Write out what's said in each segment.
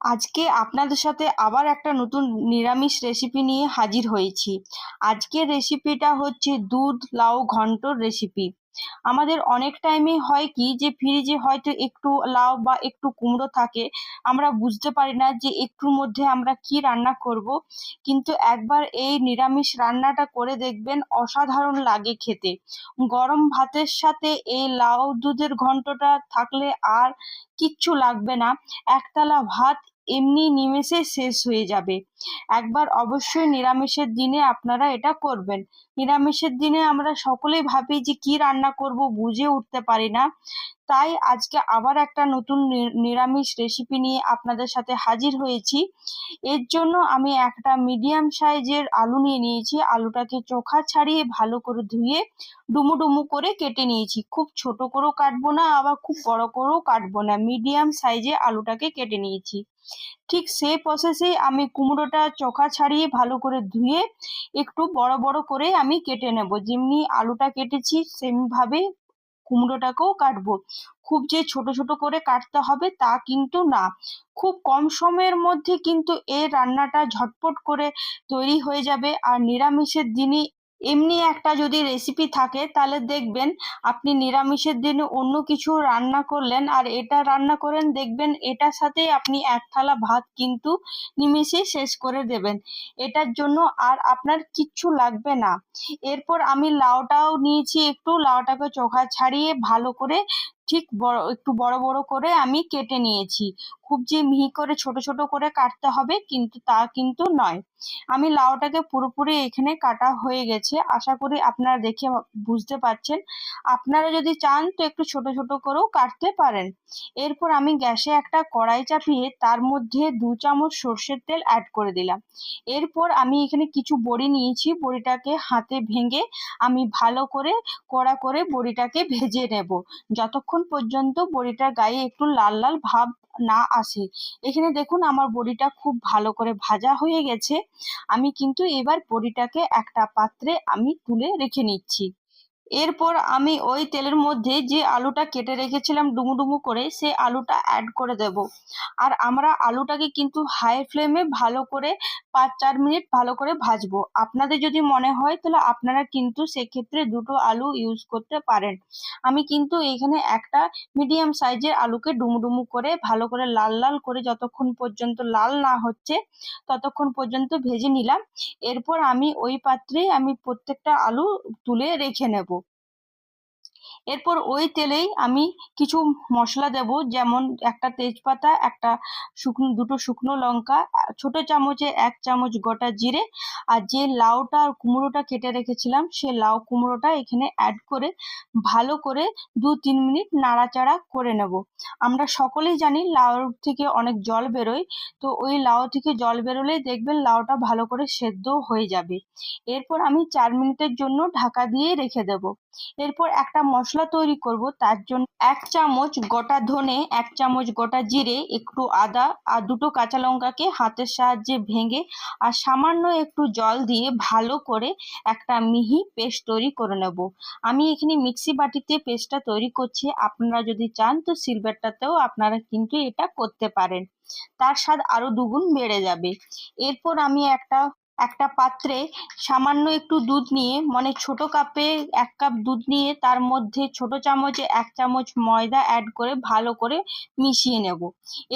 আজকে আপনাদের সাথে আবার একটা নতুন নিরামিষ রেসিপি নিয়ে হাজির হয়েছি। আজকের রেসিপিটা হচ্ছে দুধ লাউ ঘন্টর রেসিপি আমাদের অনেক টাইমে হয় কি যে ফ্রিজে হয়তো একটু লাউ বা একটু কুমড়ো থাকে, আমরা বুঝতে পারি না যে একটুর মধ্যে আমরা কি রান্না করব। কিন্তু একবার এই নিরামিষ রান্নাটা করে দেখবেন অসাধারণ লাগে খেতে। গরম ভাতের সাথে এই লাউ দুধের ঘন্টটা থাকলে আর কিচ্ছু লাগবে না। একতলা ভাত এমনি নিমেষে শেষ হয়ে যাবে। একবার অবশ্যই নিরামিষের দিনে আপনারা এটা করবেন। নিরামিষের দিনে আমরা সকলেই ভাবি যে কি রান্না করব বুঝে উঠতে পারি না। তাই আজকে আবার একটা নতুন নিরামিষ রেসিপি নিয়ে আপনাদের সাথে হাজির হয়েছি। এর জন্য আমি একটা মিডিয়াম সাইজের আলু নিয়ে নিয়েছি। আলুটাকে চোখা ছাড়িয়ে ভালো করে ধুয়ে ডুমু ডুমু করে কেটে নিয়েছি। খুব ছোট করেও কাটবো না, আবার খুব বড় করেও কাটবো না। মিডিয়াম সাইজে আলুটাকে কেটে নিয়েছি। ঠিক সেই প্রসেসেই আমি কুমড়োটা চোখা ছাড়িয়ে ভালো করে ধুয়ে একটু বড় বড় করে আমি কেটে নেব। যেমনি আলুটা কেটেছি, সেমভাবে কুমড়োটাকেও কাটবো। খুব যে ছোট ছোট করে কাটতে হবে তা কিন্তু না। খুব কম সময়ের মধ্যে কিন্তু এই রান্নাটা ঝটপট করে তৈরি হয়ে যাবে। আর নিরামিষের দিনে এমনি একটা যদি রেসিপি থাকে, তাহলে দেখবেন আপনি নিরামিষের দিনে অন্য কিছু রান্না করলেন আর এটা রান্না করেন, দেখবেন এটার সাথে আপনি এক থালা ভাত কিন্তু নিমেষেই শেষ করে দেবেন। এটার জন্য আর আপনার কিচ্ছু লাগবে না। এরপর আমি লাউটাও নিয়েছি একটু, লাউটাকে চোখা ছাড়িয়ে ভালো করে ঠিক বড়, একটু বড় বড় করে আমি কেটে নিয়েছি। খুব যে মিহি করে ছোট ছোট করে কাটতে হবে কিন্তু তা কিন্তু নয়। আমি লাউটাকে পুরোপুরি এখানে কাটা হয়ে গেছে। আশা করি আপনারা দেখে বুঝতে পারছেন। আপনারা যদি চান তো একটু ছোট ছোট করেও কাটতে পারেন। এরপর আমি গ্যাসে একটা কড়াই চাপিয়ে তার মধ্যে দু চামচ সর্ষের তেল অ্যাড করে দিলাম। এরপর আমি এখানে কিছু বড়ি নিয়েছি। বড়িটাকে হাতে ভেঙে আমি ভালো করে, কড়া করে বড়িটাকে ভেজে নেব। যতক্ষণ পর্যন্ত বড়িটার গায়ে একটু লাল লাল ভাব না আসে। এখানে দেখুন আমার বড়িটা খুব ভালো করে ভাজা হয়ে গেছে। আমি কিন্তু এবার বড়িটাকে একটা পাত্রে আমি তুলে রেখে নিচ্ছি। এরপর আমি ওই তেলের মধ্যে যে আলুটা কেটে রেখেছিলাম ডুমু ডুমু করে সেই আলুটা অ্যাড করে দেব। আর আমরা আলুটাকে কিন্তু হাই ফ্লেমে ভালো করে পাঁচ চার মিনিট ভালো করে ভাজবো। আপনাদের যদি মনে হয়, তাহলে আপনারা কিন্তু সেক্ষেত্রে দুটো আলু ইউজ করতে পারেন। আমি কিন্তু এখানে একটা মিডিয়াম সাইজের আলুকে ডুমু ডুমু করে ভালো করে লাল লাল করে যতক্ষণ পর্যন্ত লাল না হচ্ছে, ততক্ষণ পর্যন্ত ভেজে নিলাম। এরপর আমি ওই পাত্রেই আমি প্রত্যেকটা আলু তুলে রেখে নেব। এরপর ওই তেলেই আমি কিছু মশলা দেব, যেমন একটা তেজপাতা, একটা শুকনো, দুটো শুকনো লঙ্কা, ছোট চামচে এক চামচ গোটা জিরে, আর যে লাউটা আর কুমড়োটা কেটে রেখেছিলাম, সে লাউ কুমড়োটা এখানে অ্যাড করে ভালো করে দু তিন মিনিট নাড়াচাড়া করে নেব। আমরা সকলেই জানি লাউ থেকে অনেক জল বেরোয়, তো ওই লাউ থেকে জল বেরোলেই দেখবেন লাউটা ভালো করে সেদ্ধ হয়ে যাবে। এরপর আমি চার মিনিটের জন্য ঢাকা দিয়ে রেখে দেব। এরপর একটা মশলা তৈরি করব, তার জন্য এক চামচ গোটা ধনে, এক চামচ গোটা জিরে, একটু আদা আর দুটো কাঁচা লঙ্কাকে হাতের সাহায্যে ভেঙে আর সামান্য একটু জল দিয়ে ভালো করে একটা মিহি পেস্ট তৈরি করে নেব। আমি এখানে মিক্সি বাটিতে পেস্টটা তৈরি করছি, আপনারা যদি চান তো সিলভারটাতেও আপনারা কিন্তু এটা করতে পারেন। তার স্বাদ আরও দুগুণ বেড়ে যাবে। এরপর আমি একটা একটা পাত্রে সামান্য একটু দুধ নিয়ে মানে ছোট কাপে এক কাপ দুধ নিয়ে তার মধ্যে ছোট চামচে এক চামচ ময়দা অ্যাড করে ভালো করে মিশিয়ে নেব।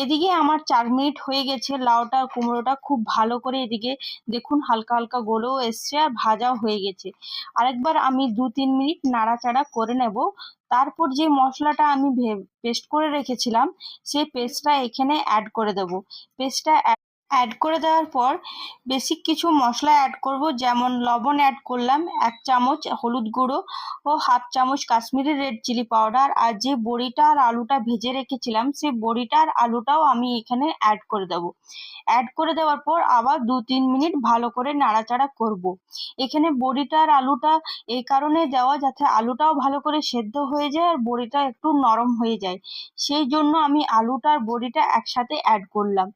এদিকে আমার চার মিনিট হয়ে গেছে, লাউটা কুমড়োটা খুব ভালো করে এদিকে দেখুন হালকা হালকা গলেও এসছে আর ভাজাও হয়ে গেছে। আরেকবার আমি দু তিন মিনিট নাড়াচাড়া করে নেব। তারপর যে মশলাটা আমি পেস্ট করে রেখেছিলাম, সেই পেস্টটা এখানে অ্যাড করে দেব। পেস্টটা অ্যাড করে দেওয়ার পর বেসিক কিছু মশলা অ্যাড করব। যেমন লবণ অ্যাড করলাম, এক চামচ হলুদ গুঁড়ো ও হাফ চামচ কাশ্মীরি রেড চিলি পাউডার আর যে বড়িটা আর আলুটা ভেজে রেখেছিলাম, সেই বড়িটা আর আলুটাও আমি এখানে অ্যাড করে দেব। অ্যাড করে দেওয়ার পর আবার দু তিন মিনিট ভালো করে নাড়াচাড়া করব। এখানে বড়িটা আর আলুটা এই কারণে দেওয়া যাতে আলুটাও ভালো করে সেদ্ধ হয়ে যায় আর বড়িটা একটু নরম হয়ে যায়। সেই জন্য আমি আলুটা আর বড়িটা একসাথে অ্যাড করলাম।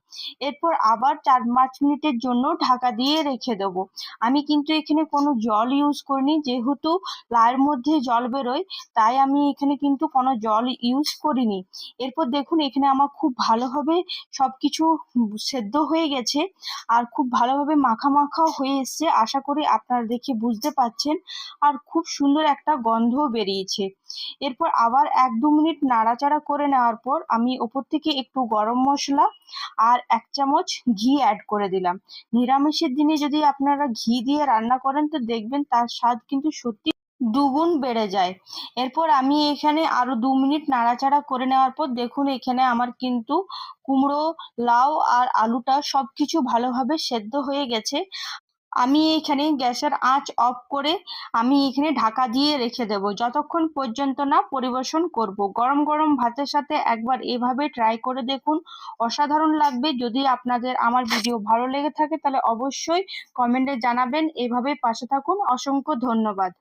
এরপর আবার আবার চার, পাঁচ মিনিটের জন্য ঢাকা দিয়ে রেখে দেবো। আমি কিন্তু এখানে কোনো জল ইউজ করিনি, যেহেতু লাউয়ের মধ্যে জল বেরোয়, তাই আমি এখানে কিন্তু কোনো জল ইউজ করিনি। এরপর দেখুন, এখানে আমার খুব ভালোভাবে সব কিছু সেদ্ধ হয়ে গেছে, আর খুব ভালোভাবে মাখা মাখাও হয়ে এসছে। আশা করি আপনারা দেখে বুঝতে পারছেন, আর খুব সুন্দর একটা গন্ধও বেরিয়েছে। এরপর আবার এক দু মিনিট নাড়াচাড়া করে নেওয়ার পর আমি ওপর থেকে একটু গরম মশলা আর এক চামচ ঘি অ্যাড করে দিলাম। নিরামিষের দিনে যদি আপনারা ঘি দিয়ে রান্না করেন, তো দেখবেন তার স্বাদ কিন্তু সত্যি দুগুণ বেড়ে যায়। এরপর আমি এখানে আরও দু মিনিট নাড়াচাড়া করে নেওয়ার পর দেখুন এখানে আমার কিন্তু কুমড়ো, লাউ আর আলুটা সব কিছু ভালোভাবে সেদ্ধ হয়ে গেছে। আমি এখানে গ্যাসের আঁচ অফ করে আমি এখানে ঢাকা দিয়ে রেখে দেব। যতক্ষণ পর্যন্ত না পরিবেশন করব। গরম গরম ভাতের সাথে একবার এভাবে ট্রাই করে দেখুন। অসাধারণ লাগবে। যদি আপনাদের আমার ভিডিও ভালো লেগে থাকে তাহলে অবশ্যই কমেন্টে জানাবেন। এভাবে পাশে থাকুন। অসংখ্য ধন্যবাদ।